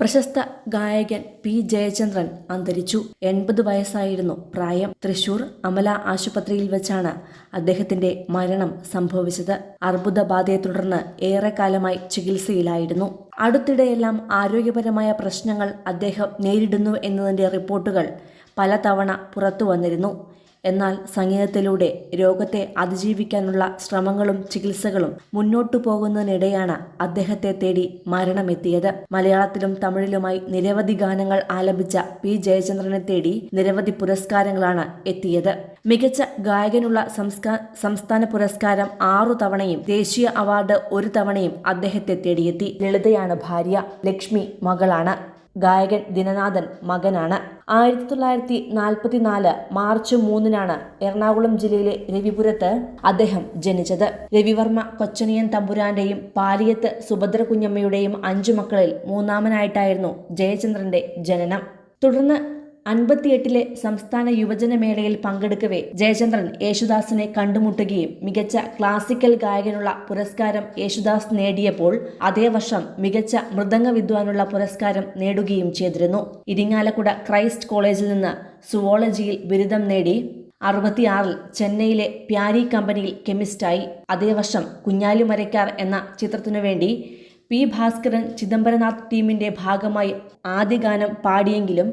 പ്രശസ്ത ഗായകൻ പി ജയചന്ദ്രൻ അന്തരിച്ചു. എൺപത് വയസ്സായിരുന്നു പ്രായം. തൃശൂർ അമല ആശുപത്രിയിൽ വെച്ചാണ് അദ്ദേഹത്തിന്റെ മരണം സംഭവിച്ചത്. അർബുദബാധയെ തുടർന്ന് ഏറെക്കാലമായി ചികിത്സയിലായിരുന്നു. അടുത്തിടെയെല്ലാം ആരോഗ്യപരമായ പ്രശ്നങ്ങൾ അദ്ദേഹം നേരിടുന്നു എന്നതിന്റെ റിപ്പോർട്ടുകൾ പലതവണ പുറത്തു വന്നിരുന്നു എന്നാൽ സംഗീതത്തിലൂടെ രോഗത്തെ അതിജീവിക്കാനുള്ള ശ്രമങ്ങളും ചികിത്സകളും മുന്നോട്ടു പോകുന്നതിനിടെയാണ് അദ്ദേഹത്തെ തേടി മരണമെത്തിയത്. മലയാളത്തിലും തമിഴിലുമായി നിരവധി ഗാനങ്ങൾ ആലപിച്ച പി. ജയചന്ദ്രനെ തേടി നിരവധി പുരസ്കാരങ്ങളാണ് എത്തിയത്. മികച്ച ഗായകനുള്ള സംസ്ഥാന പുരസ്കാരം ആറു തവണയും ദേശീയ അവാർഡ് ഒരു തവണയും അദ്ദേഹത്തെ തേടിയെത്തി. ലളിതയാണ് ഭാര്യ ലക്ഷ്മി മകളാണ്. ഗായകൻ ദിനനാഥൻ മകനാണ്. ആയിരത്തി തൊള്ളായിരത്തി നാൽപ്പത്തിനാല് മാർച്ച് മൂന്നിനാണ് എറണാകുളം ജില്ലയിലെ രവിപുരത്ത് അദ്ദേഹം ജനിച്ചത്. രവിവർമ്മ കൊച്ചനിയൻ തമ്പുരാന്റെയും പാലിയത്ത് സുഭദ്ര കുഞ്ഞമ്മയുടെയും അഞ്ചു മക്കളിൽ മൂന്നാമനായിട്ടായിരുന്നു ജയചന്ദ്രന്റെ ജനനം. തുടർന്ന് അൻപത്തിയെട്ടിലെ സംസ്ഥാന യുവജനമേളയിൽ പങ്കെടുക്കവേ ജയചന്ദ്രൻ യേശുദാസിനെ കണ്ടുമുട്ടുകയും മികച്ച ക്ലാസിക്കൽ ഗായകനുള്ള പുരസ്കാരം യേശുദാസ് നേടിയപ്പോൾ അതേ വർഷം മികച്ച മൃദംഗ വിദ്വാനുള്ള പുരസ്കാരം നേടുകയും ചെയ്തിരുന്നു. ഇരിങ്ങാലക്കുട ക്രൈസ്റ്റ് കോളേജിൽ നിന്ന് സുവോളജിയിൽ ബിരുദം നേടി അറുപത്തിയാറിൽ ചെന്നൈയിലെ പ്യാരി കമ്പനിയിൽ കെമിസ്റ്റായി. അതേ വർഷം കുഞ്ഞാലിമരയ്ക്കാർ എന്ന ചിത്രത്തിനു വേണ്ടി പി ഭാസ്കരൻ ചിദംബരനാഥ് ടീമിന്റെ ഭാഗമായി ആദ്യ ഗാനം പാടിയെങ്കിലും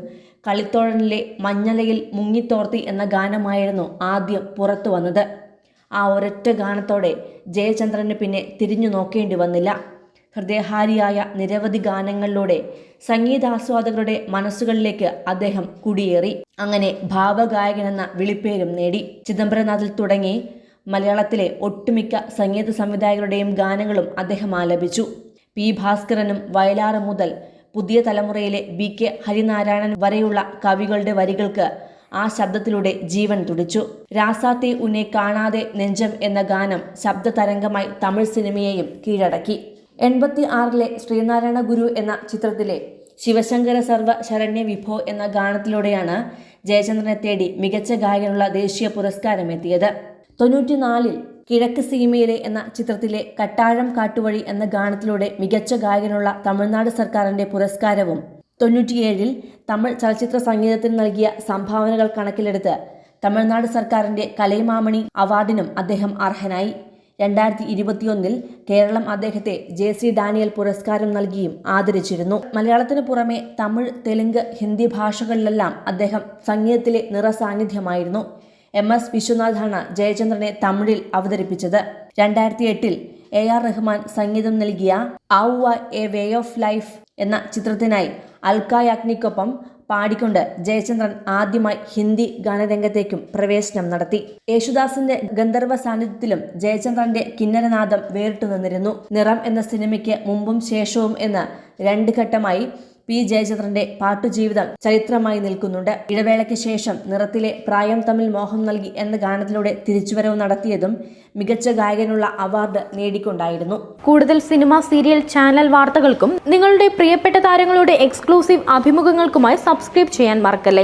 കളിത്തോഴനിലെ മഞ്ഞലയിൽ മുങ്ങിത്തോർത്തി എന്ന ഗാനമായിരുന്നു ആദ്യം പുറത്തു വന്നത്. ആ ഒരൊറ്റ ഗാനത്തോടെ ജയചന്ദ്രന് പിന്നെ തിരിഞ്ഞു നോക്കേണ്ടി വന്നില്ല. ഹൃദയഹാരിയായ നിരവധി ഗാനങ്ങളിലൂടെ സംഗീതാസ്വാദകരുടെ മനസ്സുകളിലേക്ക് അദ്ദേഹം കുടിയേറി. അങ്ങനെ ഭാവഗായകനെന്ന വിളിപ്പേരും നേടി. ചിദംബരനാഥിൽ തുടങ്ങി മലയാളത്തിലെ ഒട്ടുമിക്ക സംഗീത സംവിധായകരുടെയും ഗാനങ്ങളും അദ്ദേഹം ആലപിച്ചു. പി ഭാസ്കരനും വയലാറ് മുതൽ പുതിയ തലമുറയിലെ ബി കെ ഹരിനാരായണൻ വരെയുള്ള കവികളുടെ വരികൾക്ക് ആ ശബ്ദത്തിലൂടെ ജീവൻ തുടിച്ചു. രാസാത്തെ ഉന്നെ കാണാതെ നെഞ്ചം എന്ന ഗാനം ശബ്ദതരംഗമായി തമിഴ് സിനിമയെയും കീഴടക്കി. എൺപത്തി ആറിലെ ശ്രീനാരായണ ഗുരു എന്ന ചിത്രത്തിലെ ശിവശങ്കര സർവ ശരണ്യ വിഭോ എന്ന ഗാനത്തിലൂടെയാണ് ജയചന്ദ്രനെ തേടി മികച്ച ഗായകനുള്ള ദേശീയ പുരസ്കാരം എത്തിയത് തൊണ്ണൂറ്റിനാലിൽ കിഴക്ക് സീമയിലെ എന്ന ചിത്രത്തിലെ കട്ടാഴം കാട്ടുവഴി എന്ന ഗാനത്തിലൂടെ മികച്ച ഗായകനുള്ള തമിഴ്നാട് സർക്കാരിന്റെ പുരസ്കാരവും. തൊണ്ണൂറ്റിയേഴിൽ തമിഴ് ചലച്ചിത്ര സംഗീതത്തിന് നൽകിയ സംഭാവനകൾ കണക്കിലെടുത്ത് തമിഴ്നാട് സർക്കാരിന്റെ കലൈമാമണി അവാർഡിനും അദ്ദേഹം അർഹനായി. രണ്ടായിരത്തി ഇരുപത്തിയൊന്നിൽ കേരളം അദ്ദേഹത്തെ ജെ സി ഡാനിയൽ പുരസ്കാരം നൽകിയും ആദരിച്ചിരുന്നു. മലയാളത്തിന് പുറമെ തമിഴ് തെലുങ്ക് ഹിന്ദി ഭാഷകളിലെല്ലാം അദ്ദേഹം സംഗീതത്തിലെ നിറസാന്നിധ്യമായിരുന്നു. എം എസ് വിശ്വനാഥാണ് ജയചന്ദ്രനെ തമിഴിൽ അവതരിപ്പിച്ചത്. രണ്ടായിരത്തി എട്ടിൽ എ ആർ റഹ്മാൻ സംഗീതം നൽകിയ ഔവ എ വേ ഓഫ് ലൈഫ് എന്ന ചിത്രത്തിനായി അൽക്ക യാഗ്നിക്കൊപ്പം പാടിക്കൊണ്ട് ജയചന്ദ്രൻ ആദ്യമായി ഹിന്ദി ഗാനരംഗത്തേക്കും പ്രവേശനം നടത്തി. യേശുദാസിന്റെ ഗന്ധർവ സാന്നിധ്യത്തിലും ജയചന്ദ്രന്റെ കിന്നരനാദം വേറിട്ടു നിന്നിരുന്നു. നിറം എന്ന സിനിമയ്ക്ക് മുമ്പും ശേഷവും എന്ന് രണ്ട് ഘട്ടമായി പി. ജയചന്ദ്രന്റെ പാട്ടുജീവിതം ചരിത്രമായി നിൽക്കുന്നുണ്ട്. ഇടവേളയ്ക്ക് ശേഷം നിറത്തിലെ പ്രായം തമ്മിൽ മോഹം നൽകി എന്ന ഗാനത്തിലൂടെ തിരിച്ചുവരവ് നടത്തിയതും മികച്ച ഗായകനുള്ള അവാർഡ് നേടിക്കൊണ്ടായിരുന്നു. കൂടുതൽ സിനിമ സീരിയൽ ചാനൽ വാർത്തകൾക്കും നിങ്ങളുടെ പ്രിയപ്പെട്ട താരങ്ങളുടെ എക്സ്ക്ലൂസീവ് അഭിമുഖങ്ങൾക്കുമായി സബ്സ്ക്രൈബ് ചെയ്യാൻ മറക്കല്ലേ?